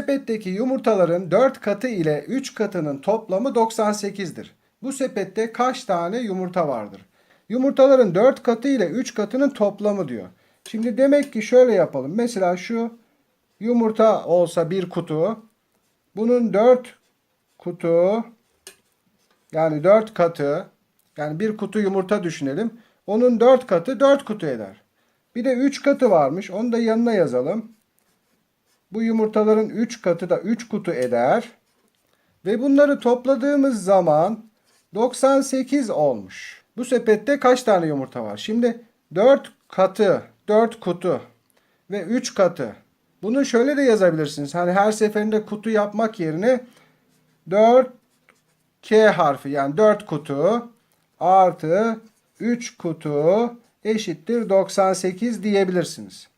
sepetteki yumurtaların 4 katı ile 3 katının toplamı 98'dir. Bu sepette kaç tane yumurta vardır? Yumurtaların 4 katı ile 3 katının toplamı diyor. Şimdi demek ki şöyle yapalım. Mesela şu yumurta olsa bir kutu. Bunun 4 kutu yani 4 katı yani bir kutu yumurta düşünelim. Onun 4 katı 4 kutu eder. Bir de 3 katı varmış. Onu da yanına yazalım. Bu yumurtaların 3 katı da 3 kutu eder. Ve bunları topladığımız zaman 98 olmuş. Bu sepette kaç tane yumurta var? Şimdi 4 katı, 4 kutu ve 3 katı. Bunu şöyle de yazabilirsiniz. Hani her seferinde kutu yapmak yerine 4 K harfi yani 4 kutu artı 3 kutu eşittir 98 diyebilirsiniz.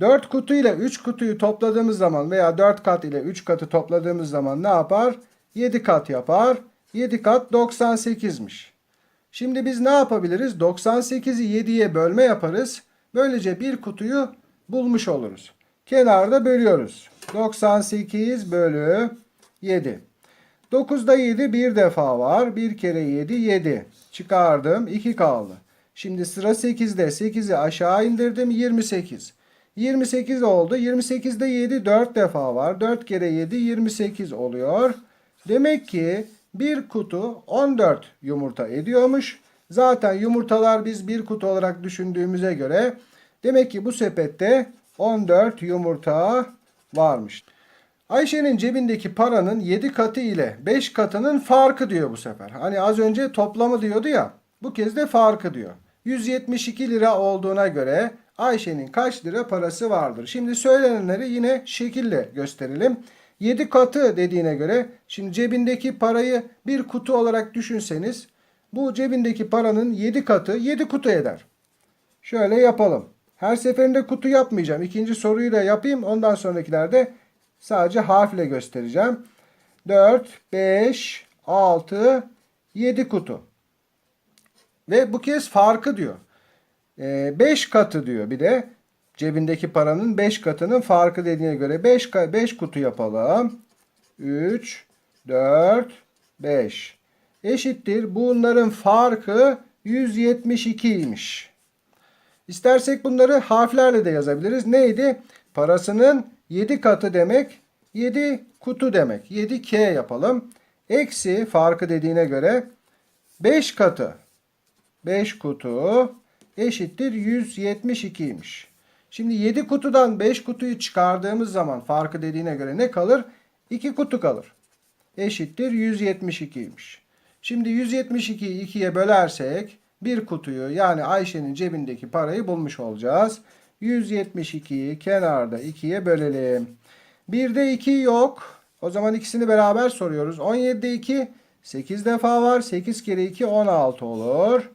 4 kutu ile 3 kutuyu topladığımız zaman veya 4 kat ile 3 katı topladığımız zaman ne yapar? 7 kat yapar. 7 kat 98'miş. Şimdi biz ne yapabiliriz? 98'i 7'ye bölme yaparız. Böylece bir kutuyu bulmuş oluruz. Kenarda bölüyoruz. 98 bölü 7. 9'da 7 bir defa var. 1 kere 7 7. Çıkardım 2 kaldı. Şimdi sıra 8'de 8'i aşağı indirdim 28. 28 oldu. 28'de 7 4 defa var. 4 kere 7 28 oluyor. Demek ki bir kutu 14 yumurta ediyormuş. Zaten yumurtalar biz bir kutu olarak düşündüğümüze göre demek ki bu sepette 14 yumurta varmış. Ayşe'nin cebindeki paranın 7 katı ile 5 katının farkı diyor bu sefer. Hani az önce toplamı diyordu ya. Bu kez de farkı diyor. 172 lira olduğuna göre Ayşe'nin kaç lira parası vardır? Şimdi söylenenleri yine şekille gösterelim. 7 katı dediğine göre şimdi cebindeki parayı bir kutu olarak düşünseniz bu cebindeki paranın 7 katı 7 kutu eder. Şöyle yapalım. Her seferinde kutu yapmayacağım. İkinci soruyu da yapayım. Ondan sonrakilerde sadece harfle göstereceğim. 4, 5, 6, 7 kutu. Ve bu kez farkı diyor. 5 katı diyor bir de. Cebindeki paranın 5 katının farkı dediğine göre 5 5 kutu yapalım. 3 4 5 eşittir. Bunların farkı 172'ymiş. İstersek bunları harflerle de yazabiliriz. Neydi? Parasının 7 katı demek 7 kutu demek. 7K yapalım. Eksi farkı dediğine göre 5 katı 5 kutu eşittir 172'ymiş. Şimdi 7 kutudan 5 kutuyu çıkardığımız zaman farkı dediğine göre ne kalır? 2 kutu kalır. Eşittir 172'ymiş. Şimdi 172'yi 2'ye bölersek bir kutuyu yani Ayşe'nin cebindeki parayı bulmuş olacağız. 172'yi kenarda 2'ye bölelim. 1'de 2 yok. O zaman ikisini beraber soruyoruz. 17'de 2 8 defa var. 8 kere 2 16 olur.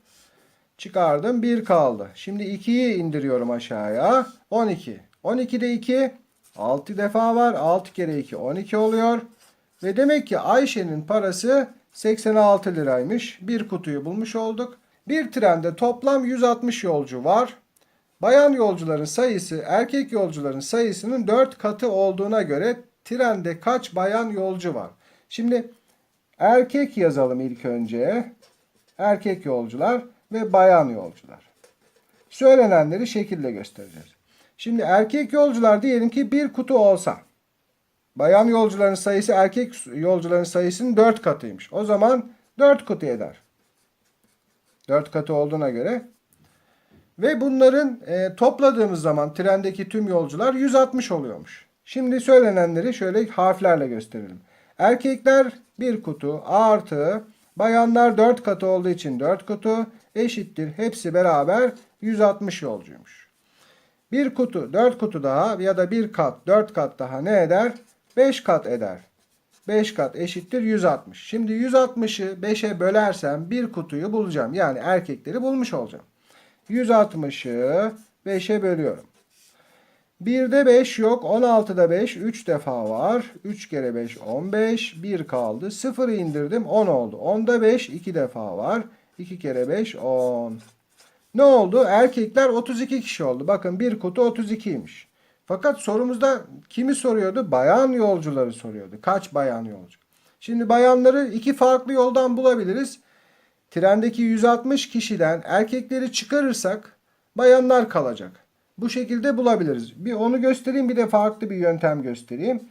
Çıkardım 1 kaldı. Şimdi 2'yi indiriyorum aşağıya. 12. 12'de 2 6 defa var. 6 kere 2 12 oluyor. Ve demek ki Ayşe'nin parası 86 liraymış. Bir kutuyu bulmuş olduk. Bir trende toplam 160 yolcu var. Bayan yolcuların sayısı erkek yolcuların sayısının 4 katı olduğuna göre trende kaç bayan yolcu var? Şimdi erkek yazalım ilk önce. Erkek yolcular ve bayan yolcular. Söylenenleri şekilde göstereceğiz. Şimdi erkek yolcular diyelim ki bir kutu olsa. Bayan yolcuların sayısı erkek yolcuların sayısının 4 katıymış. O zaman 4 kutu eder. 4 katı olduğuna göre. Ve bunların e, topladığımız zaman trendeki tüm yolcular 160 oluyormuş. Şimdi söylenenleri şöyle harflerle gösterelim. Erkekler bir kutu artı bayanlar 4 katı olduğu için 4 kutu eşittir. Hepsi beraber 160 yolcuymuş. Bir kutu 4 kutu daha ya da bir kat 4 kat daha ne eder? 5 kat eder. 5 kat eşittir 160. Şimdi 160'ı 5'e bölersem bir kutuyu bulacağım. Yani erkekleri bulmuş olacağım. 160'ı 5'e bölüyorum. 1'de 5 yok. 16'da 5 3 defa var. 3 kere 5 15. 1 kaldı. 0'ı indirdim 10 oldu. 10'da 5 2 defa var. 2 kere 5 10. Ne oldu? Erkekler 32 kişi oldu. Bakın bir kutu 32'ymiş. Fakat sorumuzda kimi soruyordu? Bayan yolcuları soruyordu. Kaç bayan yolcu? Şimdi bayanları iki farklı yoldan bulabiliriz. Trendeki 160 kişiden erkekleri çıkarırsak bayanlar kalacak. Bu şekilde bulabiliriz. Bir onu göstereyim bir de farklı bir yöntem göstereyim.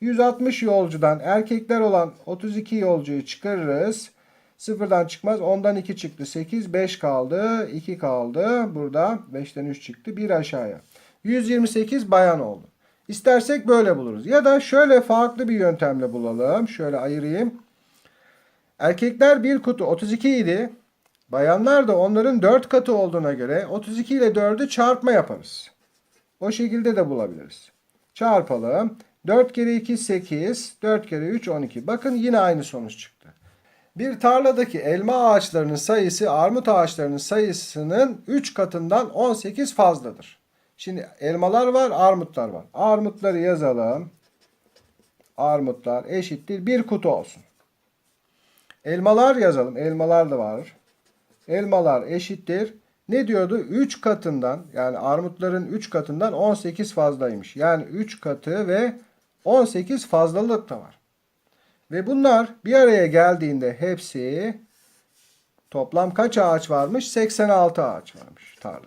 160 yolcudan erkekler olan 32 yolcuyu çıkarırız. Sıfırdan çıkmaz. 10'dan 2 çıktı. 8, 5 kaldı. 2 kaldı. Burada 5'ten 3 çıktı. 1 aşağıya. 128 bayan oldu. İstersek böyle buluruz. Ya da şöyle farklı bir yöntemle bulalım. Şöyle ayırayım. Erkekler bir kutu 32 idi. Bayanlar da onların 4 katı olduğuna göre 32 ile 4'ü çarpma yaparız. O şekilde de bulabiliriz. Çarpalım. 4 kere 2 8, 4 kere 3 12. Bakın yine aynı sonuç çıktı. Bir tarladaki elma ağaçlarının sayısı armut ağaçlarının sayısının 3 katından 18 fazladır. Şimdi elmalar var, armutlar var. Armutları yazalım. Armutlar eşittir bir kutu olsun. Elmalar yazalım. Elmalar da var. Elmalar eşittir. Ne diyordu? 3 katından yani armutların 3 katından 18 fazlaymış. Yani 3 katı ve 18 fazlalık da var. Ve bunlar bir araya geldiğinde hepsi toplam kaç ağaç varmış? 86 ağaç varmış tarlada.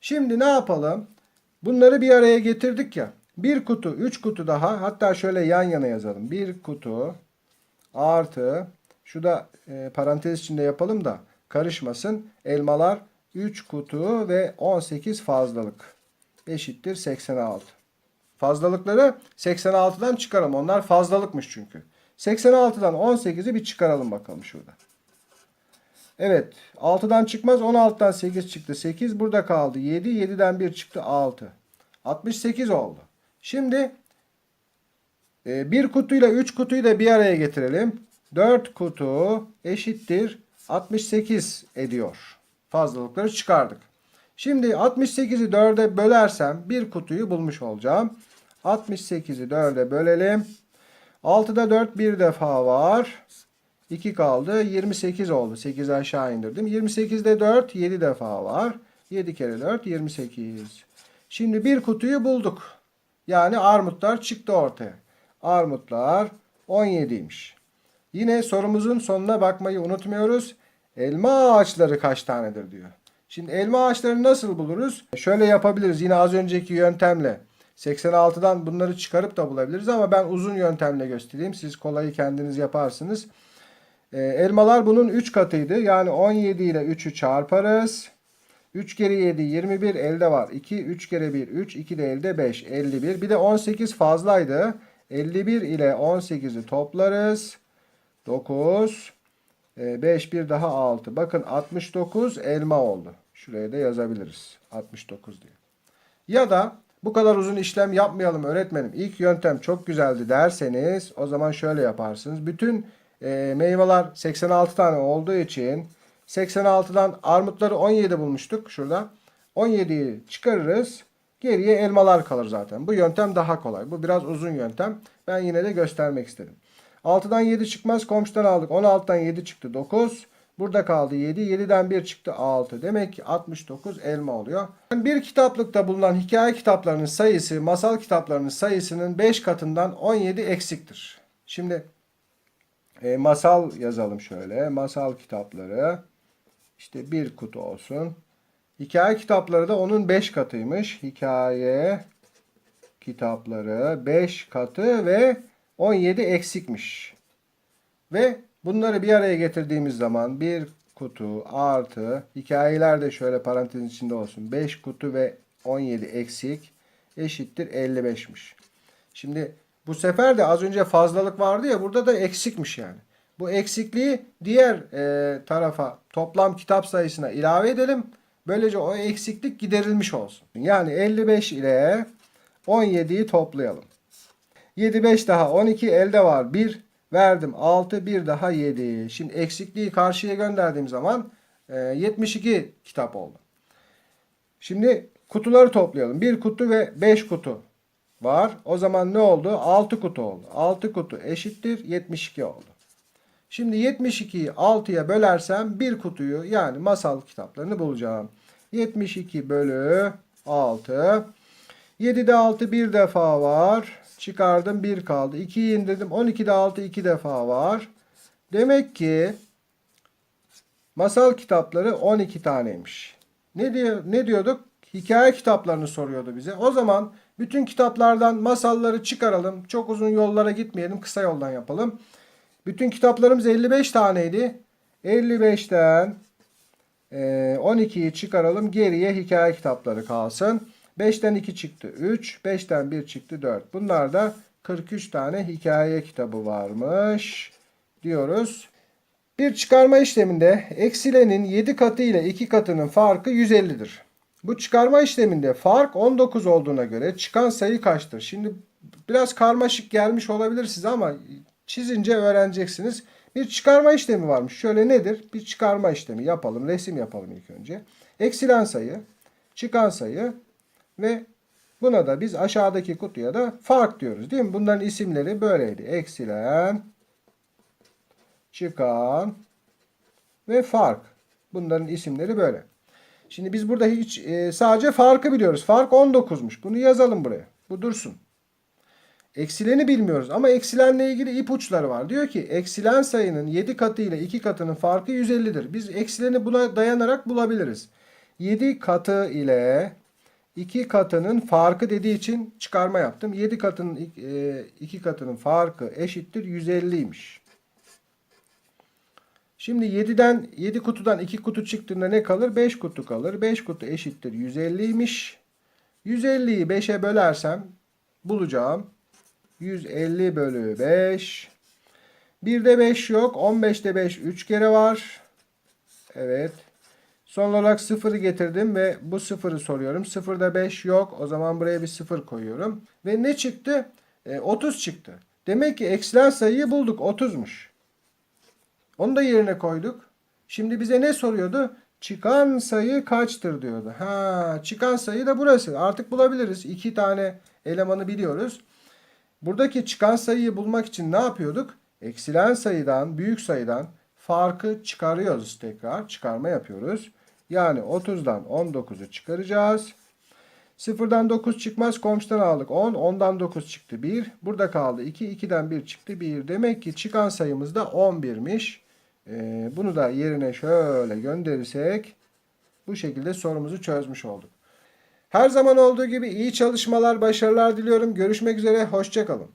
Şimdi ne yapalım? Bunları bir araya getirdik ya. Bir kutu, üç kutu daha. Hatta şöyle yan yana yazalım. Bir kutu artı şu da e, parantez içinde yapalım da karışmasın. Elmalar 3 kutu ve 18 fazlalık eşittir 86. Fazlalıkları 86'dan çıkaralım. Onlar fazlalıkmış çünkü. 86'dan 18'i bir çıkaralım bakalım şurada. Evet. 6'dan çıkmaz. 16'dan 8 çıktı. 8 burada kaldı. 7. 7'den 1 çıktı. 6. 68 oldu. Şimdi e, bir kutuyla 3 kutuyu da bir araya getirelim. 4 kutu eşittir 68 ediyor. Fazlalıkları çıkardık. Şimdi 68'i 4'e bölersem bir kutuyu bulmuş olacağım. 68'i 4'e bölelim. 6'da 4 bir defa var. 2 kaldı. 28 oldu. 8 aşağı indirdim. 28'de 4 7 defa var. 7 kere 4 28. Şimdi bir kutuyu bulduk. Yani armutlar çıktı ortaya. Armutlar 17'ymiş. Yine sorumuzun sonuna bakmayı unutmuyoruz. Elma ağaçları kaç tanedir diyor. Şimdi elma ağaçlarını nasıl buluruz? Şöyle yapabiliriz yine az önceki yöntemle. 86'dan bunları çıkarıp da bulabiliriz ama ben uzun yöntemle göstereyim. Siz kolayı kendiniz yaparsınız. Ee, elmalar bunun 3 katıydı. Yani 17 ile 3'ü çarparız. 3 kere 7 21 elde var. 2 3 kere 1 3 2 de elde 5 51. Bir de 18 fazlaydı. 51 ile 18'i toplarız. 9 5 bir daha 6. Bakın 69 elma oldu. Şuraya da yazabiliriz. 69 diye. Ya da bu kadar uzun işlem yapmayalım öğretmenim. İlk yöntem çok güzeldi derseniz o zaman şöyle yaparsınız. Bütün e, meyveler 86 tane olduğu için 86'dan armutları 17 bulmuştuk şurada. 17'yi çıkarırız. Geriye elmalar kalır zaten. Bu yöntem daha kolay. Bu biraz uzun yöntem. Ben yine de göstermek istedim. 6'dan 7 çıkmaz. Komşudan aldık. 16'dan 7 çıktı. 9. Burada kaldı 7. 7'den 1 çıktı 6. Demek ki 69 elma oluyor. Bir kitaplıkta bulunan hikaye kitaplarının sayısı masal kitaplarının sayısının 5 katından 17 eksiktir. Şimdi e, masal yazalım şöyle. Masal kitapları işte bir kutu olsun. Hikaye kitapları da onun 5 katıymış. Hikaye kitapları 5 katı ve 17 eksikmiş. Ve bunları bir araya getirdiğimiz zaman bir kutu artı hikayeler de şöyle parantez içinde olsun. 5 kutu ve 17 eksik eşittir 55'miş. Şimdi bu sefer de az önce fazlalık vardı ya burada da eksikmiş yani. Bu eksikliği diğer e, tarafa toplam kitap sayısına ilave edelim. Böylece o eksiklik giderilmiş olsun. Yani 55 ile 17'yi toplayalım. 7 5 daha 12 elde var. 1 verdim 6 bir daha 7. Şimdi eksikliği karşıya gönderdiğim zaman e, 72 kitap oldu. Şimdi kutuları toplayalım. 1 kutu ve 5 kutu var. O zaman ne oldu? 6 kutu oldu. 6 kutu eşittir 72 oldu. Şimdi 72'yi 6'ya bölersem bir kutuyu yani masal kitaplarını bulacağım. 72 bölü 6 7'de 6 bir defa var. Çıkardım 1 kaldı. 2'yi indirdim. 12'de 6 2 defa var. Demek ki masal kitapları 12 taneymiş. Ne diyor ne diyorduk? Hikaye kitaplarını soruyordu bize. O zaman bütün kitaplardan masalları çıkaralım. Çok uzun yollara gitmeyelim. Kısa yoldan yapalım. Bütün kitaplarımız 55 taneydi. 55'ten e, 12'yi çıkaralım. Geriye hikaye kitapları kalsın. 5'ten 2 çıktı 3. 5'ten 1 çıktı 4. Bunlar da 43 tane hikaye kitabı varmış diyoruz. Bir çıkarma işleminde eksilenin 7 katı ile 2 katının farkı 150'dir. Bu çıkarma işleminde fark 19 olduğuna göre çıkan sayı kaçtır? Şimdi biraz karmaşık gelmiş olabilir size ama çizince öğreneceksiniz. Bir çıkarma işlemi varmış. Şöyle nedir? Bir çıkarma işlemi yapalım. Resim yapalım ilk önce. Eksilen sayı, çıkan sayı ve buna da biz aşağıdaki kutuya da fark diyoruz. Değil mi? Bunların isimleri böyleydi. Eksilen, çıkan ve fark. Bunların isimleri böyle. Şimdi biz burada hiç e, sadece farkı biliyoruz. Fark 19'muş. Bunu yazalım buraya. Bu dursun. Eksileni bilmiyoruz ama eksilenle ilgili ipuçları var. Diyor ki eksilen sayının 7 katı ile 2 katının farkı 150'dir. Biz eksileni buna dayanarak bulabiliriz. 7 katı ile 2 katının farkı dediği için çıkarma yaptım. 7 katının 2 katının farkı eşittir 150'ymiş. Şimdi 7'den 7 kutudan 2 kutu çıktığında ne kalır? 5 kutu kalır. 5 kutu eşittir 150'ymiş. 150'yi 5'e bölersem bulacağım. 150 bölü 5. 1'de 5 yok. 15'te 5 3 kere var. Evet. Son olarak 0'ı getirdim ve bu 0'ı soruyorum. 0'da 5 yok. O zaman buraya bir 0 koyuyorum. Ve ne çıktı? E, 30 çıktı. Demek ki eksilen sayıyı bulduk. 30'muş. Onu da yerine koyduk. Şimdi bize ne soruyordu? Çıkan sayı kaçtır diyordu. Ha, çıkan sayı da burası. Artık bulabiliriz. İki tane elemanı biliyoruz. Buradaki çıkan sayıyı bulmak için ne yapıyorduk? Eksilen sayıdan, büyük sayıdan farkı çıkarıyoruz tekrar. Çıkarma yapıyoruz. Yani 30'dan 19'u çıkaracağız. 0'dan 9 çıkmaz. Komşudan aldık 10. 10'dan 9 çıktı 1. Burada kaldı 2. 2'den 1 çıktı 1. Demek ki çıkan sayımız da 11'miş. Ee, bunu da yerine şöyle gönderirsek bu şekilde sorumuzu çözmüş olduk. Her zaman olduğu gibi iyi çalışmalar, başarılar diliyorum. Görüşmek üzere, hoşçakalın.